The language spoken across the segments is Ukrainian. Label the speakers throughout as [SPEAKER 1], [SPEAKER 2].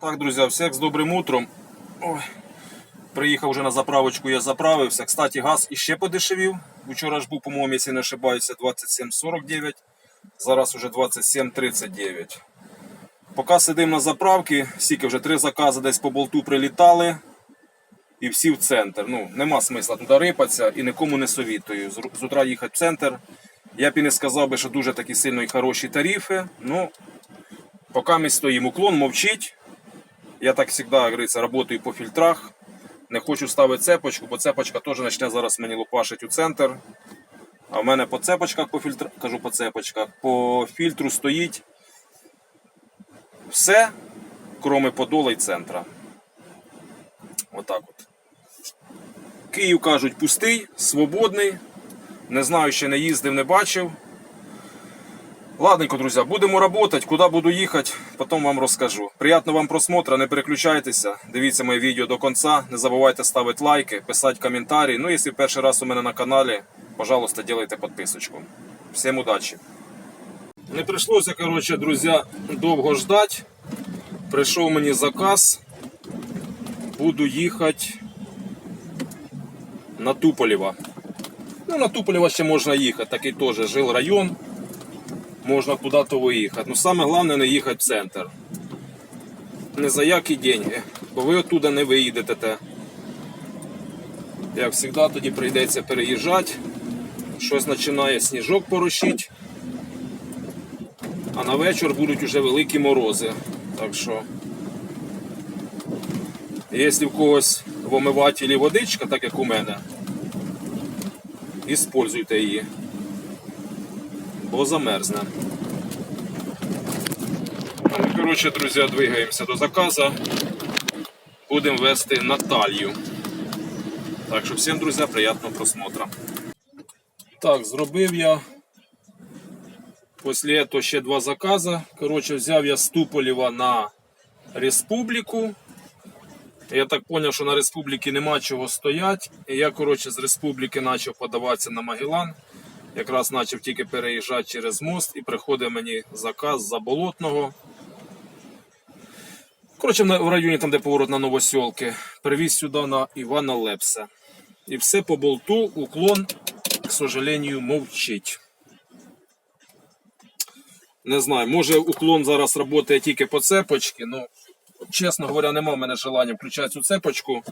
[SPEAKER 1] Так, друзі, всіх з добрим утром. Ой. Приїхав вже на заправочку, я заправився. Кстати, газ іще подешевів. Вчора ж був, по-моєму, якщо не ошибаюся, 27,49. Зараз уже 27,39. Поки сидимо на заправці, скільки вже три закази десь по болту прилітали. І всі в центр. Ну, нема смисла туди рипатися і нікому не совітую. З утра їхати в центр. Я б і не сказав би, що дуже такі сильно і хороші тарифи. Ну, поки ми стоїмо, уклон мовчить. Я так завжди, як говориться, працюю по фільтрах. Не хочу ставити цепочку, бо цепочка теж почне зараз мені лупашить у центр. А в мене по цепочках, по фільтрах, кажу по цепочках, по фільтру стоїть все, кроме подола і центра. Отак от. Київ кажуть пустий, свободний. Не знаю, ще не їздив, не бачив. Ладненько, друзі, будемо працювати. Куди буду їхати, потім вам розкажу. Приятного вам просмотру, не переключайтеся. Дивіться моє відео до кінця. Не забувайте ставити лайки, писати коментарі. Ну, якщо перший раз у мене на каналі, пожалуйста, делайте підписочку. Всім удачі! Не прийшлося, коротше, друзі, довго ждати. Прийшов мені заказ. Буду їхати на Туполєва. Ну, на Туполєва ще можна їхати, такий теж жил район. Можна куди-то виїхати. Ну саме головне не їхати в центр. Не за які деньги. Бо ви оттуда не виїдете. те. Як завжди, тоді прийдеться переїжджати. Щось починає сніжок порошити. А на вечір будуть уже великі морози. Так що, якщо в когось в омивателі водичка, так як у мене, іспользуйте її. Бо замерзне. Ну, коротше, друзі, двигаємося до заказу. Будемо вести Наталью. Так що всім, друзі, приятного просмотру. Так, зробив я Після цього ще два закази. Коротше, взяв я з Туполєва на республіку. Я так зрозумів, що на республіки нема чого стояти. І я, коротше, з республіки почав подаватися на Магелан. Якраз почав тільки переїжджати через мост і приходить мені заказ з заболотного. Коротше, в районі, там, де поворот на Новосьолки, привіз сюди на Івана Лепсе. І все по болту, уклон, к сожалению, мовчить. Не знаю, може уклон зараз працює тільки по цепочці, ну, чесно говоря, нема в мене желання включати цю цепочку.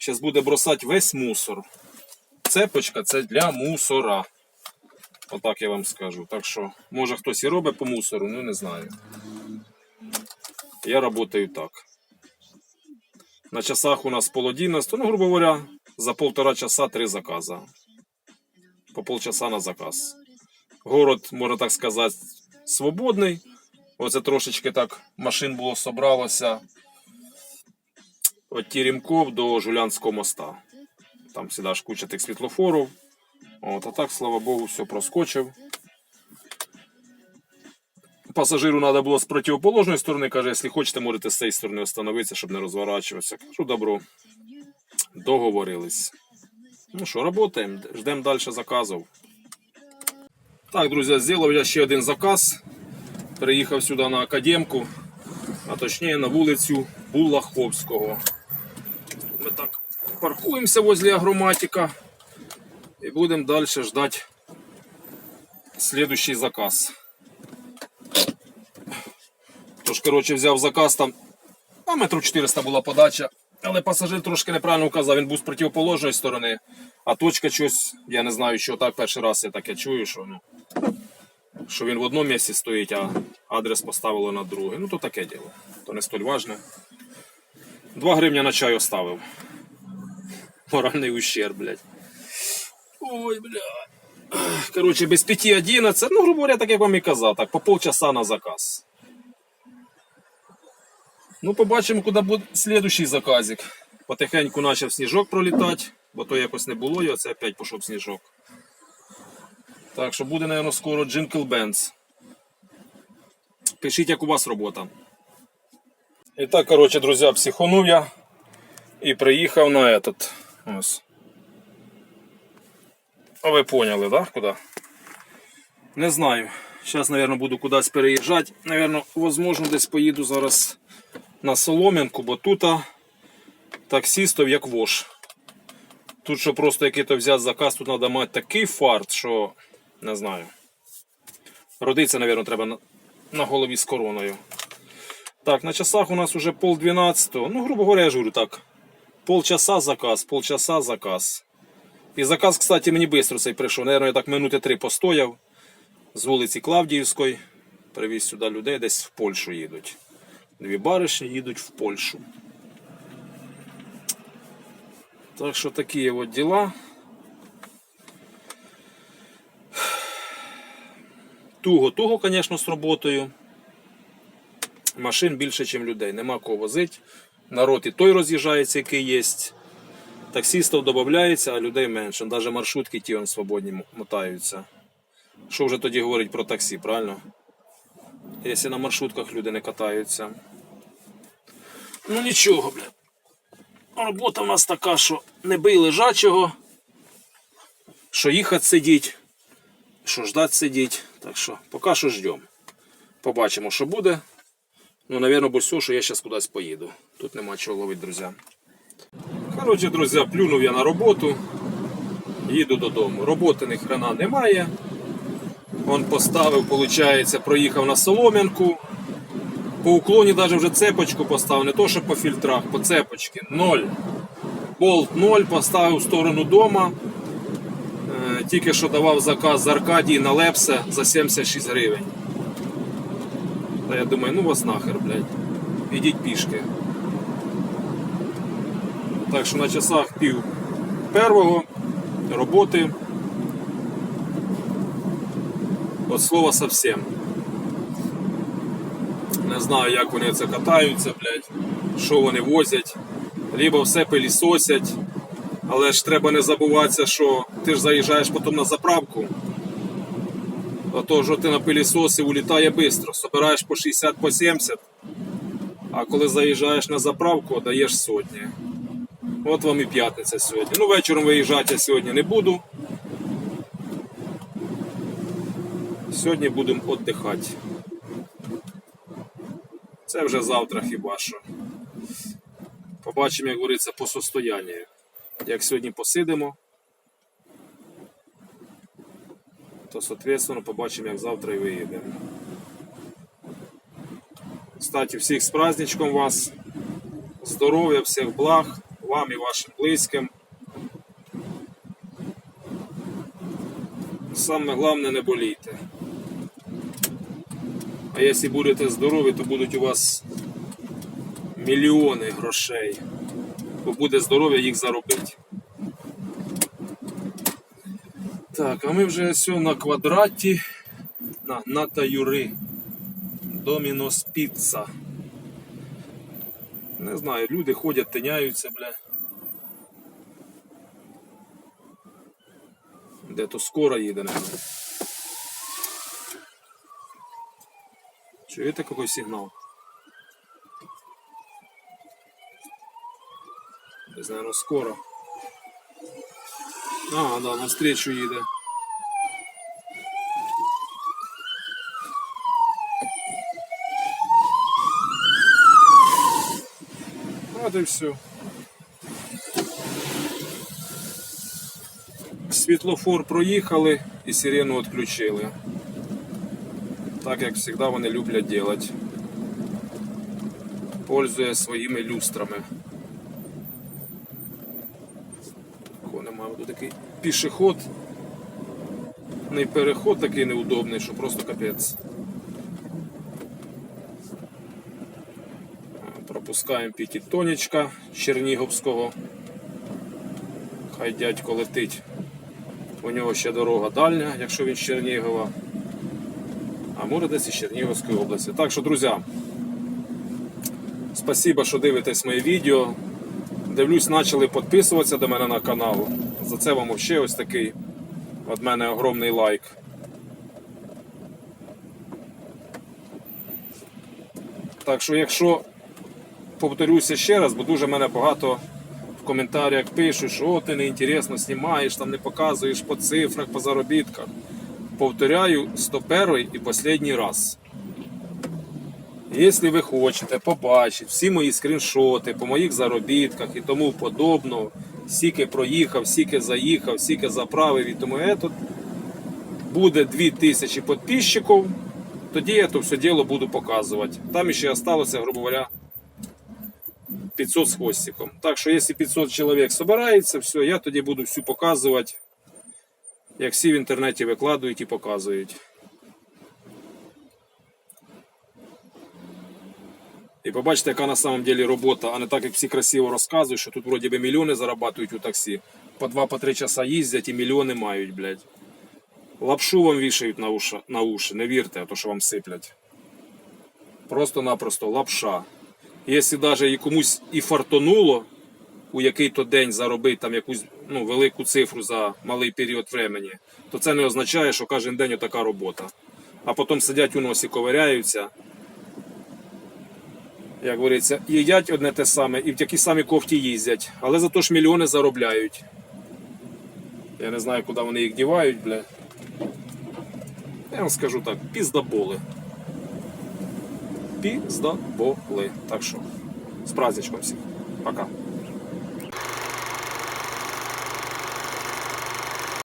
[SPEAKER 1] Зараз буде бросати весь мусор. Цепочка це для мусора. Отак я вам скажу. Так що, може хтось і робить по мусору, ну не знаю. Я працюю так. На часах у нас пол 11, ну, грубо говоря, за полтора часа три заказа. По полчаса на заказ. Город, можна так сказати, свободний. Оце трошечки так машин було собралося від Теремков до Жулянського моста. Там завжди ж куча тих світлофорів. От, а так, слава Богу, все проскочив. Пасажиру треба було з противоположної сторони, каже, якщо хочете, можете з цієї сторони остановитися, щоб не розворачуватися. Кажу, добро. Договорились. Ну що, працюємо, ждемо далі заказів. Так, друзі, зробив я ще один заказ. Приїхав сюди на академку, а точніше на вулицю Булаховського. Ми так паркуємося возле агроматика і будемо далі ждати следующий заказ. Тож, коротше, взяв заказ там, а метрів 400 була подача. Але пасажир трошки неправильно вказав, він був з противоположної сторони, а точка щось, я не знаю, що так перший раз я таке чую, що ну, що він в одному місці стоїть, а адрес поставило на друге. Ну то таке діло. То не столь важне. 2 гривня на чай оставив. Моральний ущерб, блядь. Ой, бля. Коротше, без 5.11, ну, грубо говоря, так як вам і казав, так, по полчаса на заказ. Ну, побачимо, куди буде слідущий заказик. Потихеньку почав сніжок пролітати, бо то якось не було, і оце опять пішов сніжок. Так що буде, мабуть, скоро Джинкл Бенц. Пишіть, як у вас робота. І так, коротше, друзі, психонув я і приїхав на этот. Ось. А ви поняли, да? Куди? Не знаю. Зараз, мабуть, буду кудись переїжджати. Навірно, можливо, десь поїду зараз на солом'янку, бо тут таксістів як вош. Тут що просто який-то взяти заказ, тут треба мати такий фарт, що не знаю. Родиться, мабуть, треба на, голові з короною. Так, на часах у нас уже пол двенадцатого. Ну, грубо говоря, я ж говорю так. Полчаса заказ, полчаса заказ. І заказ, кстати, мені швидко цей прийшов. Наверно, я так минути три постояв з вулиці Клавдіївської. Привіз сюди людей, десь в Польщу їдуть. Дві баришні їдуть в Польщу. Так що такі от діла. Туго-туго, звісно, з роботою. Машин більше, ніж людей. Нема кого возити. Народ і той роз'їжджається, який є. Таксистів додається, а людей менше. Навіть маршрутки ті он свободні мотаються. Що вже тоді говорить про таксі, правильно? Якщо на маршрутках люди не катаються. Ну нічого, бля. Робота в нас така, що не бий лежачого, що їхати сидіть, що ждать сидіть. Так що поки що ждемо. Побачимо, що буде. Ну, бо все, що я зараз кудись поїду. Тут нема чого ловити, друзі. Коротше, друзі, плюнув я на роботу. Їду додому. Роботи ні хрена немає. Он поставив, виходить, проїхав на Солом'янку. По уклоні навіть вже цепочку поставив, не то, що по фільтрах, по цепочці. Ноль. Болт 0 поставив в сторону дома. Е, Тільки що давав заказ з Аркадії на Лепсе за 76 гривень. Та я думаю, ну вас нахер, блядь. Ідіть пішки. Так що на часах пів первого роботи. От слова совсем. Не знаю, як вони це катаються, блядь, що вони возять. Либо все пилісосять. Але ж треба не забуватися, що ти ж заїжджаєш потім на заправку. А то що ти на пилісоси улітає швидко. Собираєш по 60 по 70. А коли заїжджаєш на заправку, даєш сотні. От вам і п'ятниця сьогодні. Ну, вечором виїжджати я сьогодні не буду. Сьогодні будемо віддихати. Це вже завтра хіба що. Побачимо, як говориться, по состоянню. Як сьогодні посидимо, то, соответственно, побачимо, як завтра і виїдемо. Кстати, всіх з праздничком вас. Здоров'я, всіх благ, вам і вашим близьким. Саме головне не болійте. А якщо будете здорові, то будуть у вас мільйони грошей. Бо буде здоров'я їх заробити. Так, а ми вже все на квадраті на, на Таюри. Домінос Піца. Не знаю, люди ходять, тиняються, бля. Де то скоро їде, наверное. Чуєте який сигнал? Десь, наверное, скоро. А, да, навстречу їде. От і все. Світлофор проїхали і сирену відключили. Так як завжди вони люблять робити. Пользуясь своїми люстрами. Немає. Тут такий пішоход. Не переход такий неудобний, що просто капець. Пропускаємо п'ятитонечка Чернігівського. Хай дядько летить. У нього ще дорога дальня, якщо він з Чернігова. А може десь із Чернігівської області. Так що, друзі, спасибо, що дивитесь моє відео. Дивлюсь, почали підписуватися до мене на канал. За це вам ще ось такий від мене огромний лайк. Так що, якщо повторюся ще раз, бо дуже мене багато в коментарях пишуть, що о, ти неінтересно знімаєш, там не показуєш по цифрах, по заробітках. Повторяю 101 і останній раз. Якщо ви хочете побачити всі мої скріншоти по моїх заробітках і тому подобно, скільки проїхав, скільки заїхав, скільки заправив і тому это, буде 2000 підписчиків, тоді я то все діло буду показувати. Там ще залишилося, грубо говоря, 500 з хвостиком. Так що, якщо 500 чоловік збирається, все, я тоді буду всю показувати, як всі в інтернеті викладають і показують. І побачите, яка на самом деле робота, а не так, як всі красиво розказують, що тут вроді би мільйони зарабатують у таксі. По 2-3 часа їздять і мільйони мають, блядь. Лапшу вам вішають на уші, на уші. не вірте, а то що вам сиплять. Просто-напросто лапша. Якщо навіть комусь і фартонуло у який-то день заробити там якусь ну, велику цифру за малий період времени, то це не означає, що кожен день така робота. А потім сидять у носі, ковиряються, як говориться, їдять одне те саме і в такі самі кофті їздять, але зато ж мільйони заробляють. Я не знаю, куди вони їх дівають, бля. Я вам скажу так, піздаболи. Піздаболи. Так що, з праздничком всіх. Пока.